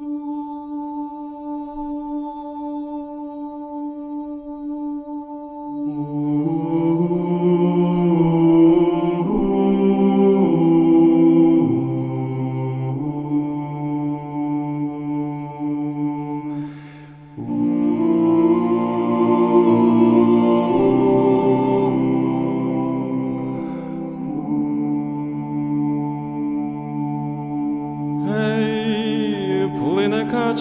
Ooh.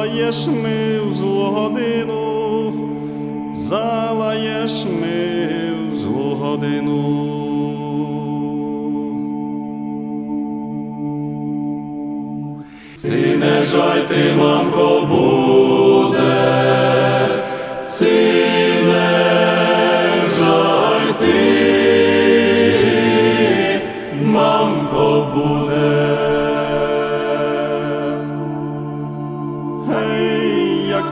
залаєш ми в злу годину, залаєш ми в злу годину. Ці не жаль ти, мамко, буде,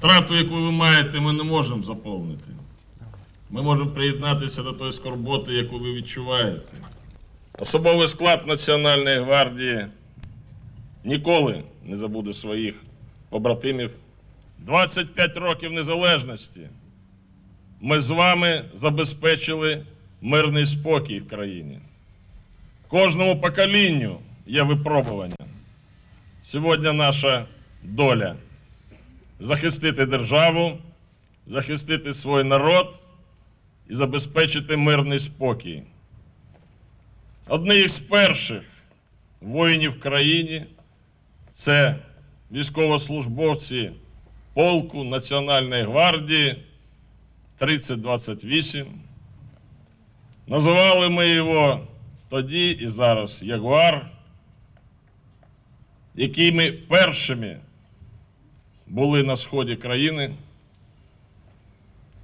Втрату, яку ви маєте, ми не можемо заповнити. Ми можемо приєднатися до тої скорботи, яку ви відчуваєте. Особовий склад Національної гвардії ніколи не забуде своїх побратимів. 25 років незалежності. Ми з вами забезпечили мирний спокій в країні. Кожному поколінню є випробування. Сьогодні наша доля захистити державу, захистити свій народ і забезпечити мирний спокій. Одні з перших воїнів в країні це військовослужбовці полку Національної гвардії 3028. Називали ми його тоді і зараз Ягуар, якими першими були на сході країни,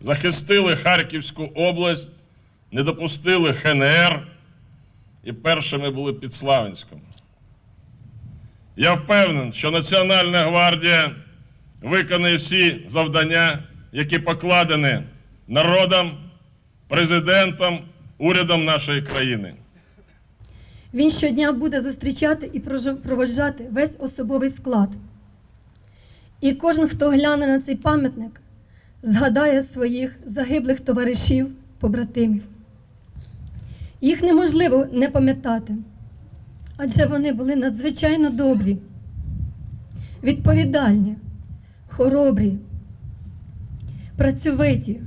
захистили Харківську область, не допустили ХНР і першими були під Славянськом. Я впевнений, що Національна гвардія виконає всі завдання, які покладені народом, президентом, урядом нашої країни. Він щодня буде зустрічати і проводжати весь особовий склад. І кожен, хто гляне на цей пам'ятник, згадає своїх загиблих товаришів, побратимів. Їх неможливо не пам'ятати, адже вони були надзвичайно добрі, відповідальні, хоробрі, працьовиті.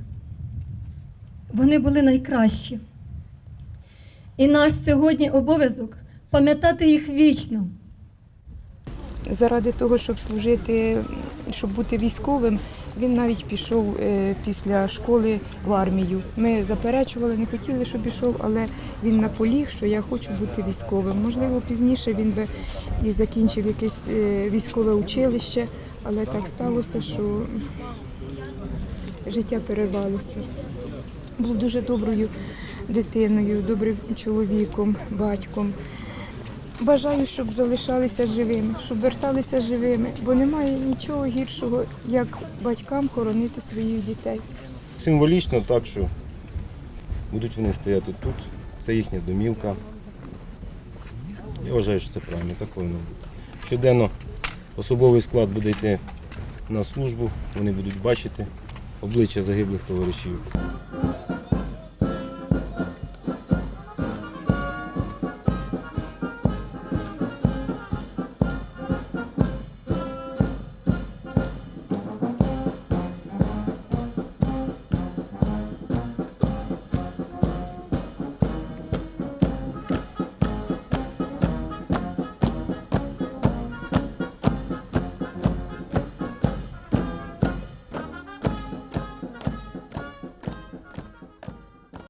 Вони були найкращі. І наш сьогодні обов'язок пам'ятати їх вічно. Заради того, щоб служити, щоб бути військовим, він навіть пішов е, після школи в армію. Ми заперечували, не хотіли, щоб пішов, але він наполіг, що я хочу бути військовим. Можливо, пізніше він би і закінчив якесь е, військове училище, але так сталося, що життя перервалося. Був дуже доброю дитиною, добрим чоловіком, батьком. Бажаю, щоб залишалися живими, щоб верталися живими, бо немає нічого гіршого, як батькам хоронити своїх дітей. Символічно так, що будуть вони стояти тут. Це їхня домівка. Я вважаю, що це правильно, так повинно бути. Щоденно особовий склад буде йти на службу, вони будуть бачити обличчя загиблих товаришів.